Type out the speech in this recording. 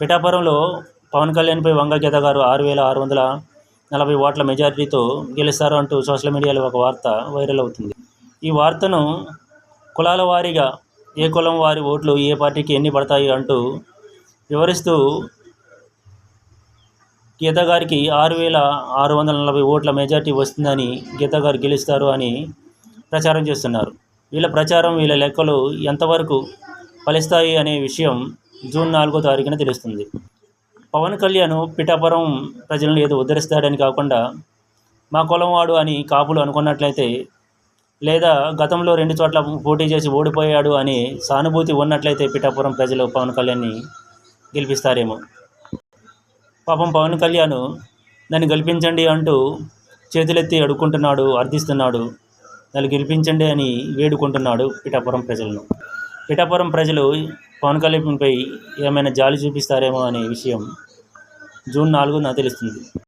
పిఠాపురంలో పవన్ కళ్యాణ్పై వంగ గీత గారు ఆరు వేల ఆరు వందల నలభై ఓట్ల మెజారిటీతో గెలుస్తారు అంటూ సోషల్ మీడియాలో ఒక వార్త వైరల్ అవుతుంది. ఈ వార్తను కులాల వారీగా ఏ కులం వారి ఓట్లు ఏ పార్టీకి ఎన్ని పడతాయి అంటూ వివరిస్తూ గీత గారికి ఆరు వేల ఆరు వందల నలభై ఓట్ల మెజార్టీ వస్తుందని గీత గారు గెలుస్తారు అని ప్రచారం చేస్తున్నారు. వీళ్ళ ప్రచారం వీళ్ళ లెక్కలు ఎంతవరకు ఫలిస్తాయి అనే విషయం జూన్ నాలుగో తారీఖున తెలుస్తుంది. పవన్ కళ్యాణ్ పిఠాపురం ప్రజలను ఏదో ఉద్ధరిస్తాడని కాకుండా మా కులం వాడు అని కాపులు అనుకున్నట్లయితే లేదా గతంలో రెండు చోట్ల పోటీ చేసి ఓడిపోయాడు అని సానుభూతి ఉన్నట్లయితే పిఠాపురం ప్రజలు పవన్ కళ్యాణ్ని గెలిపిస్తారేమో. పాపం పవన్ కళ్యాణ్ నన్ను గెలిపించండి అంటూ చేతులెత్తి అడుక్కుంటున్నాడు అర్థిస్తున్నాడు. నన్ను గెలిపించండి అని వేడుకుంటున్నాడు పిఠాపురం ప్రజలను. పిఠాపురం ప్రజలు పవన్ కళ్యాణ్పై ఏమైనా జాలి చూపిస్తారేమో అనే విషయం జూన్ నాలుగున తెలుస్తుంది.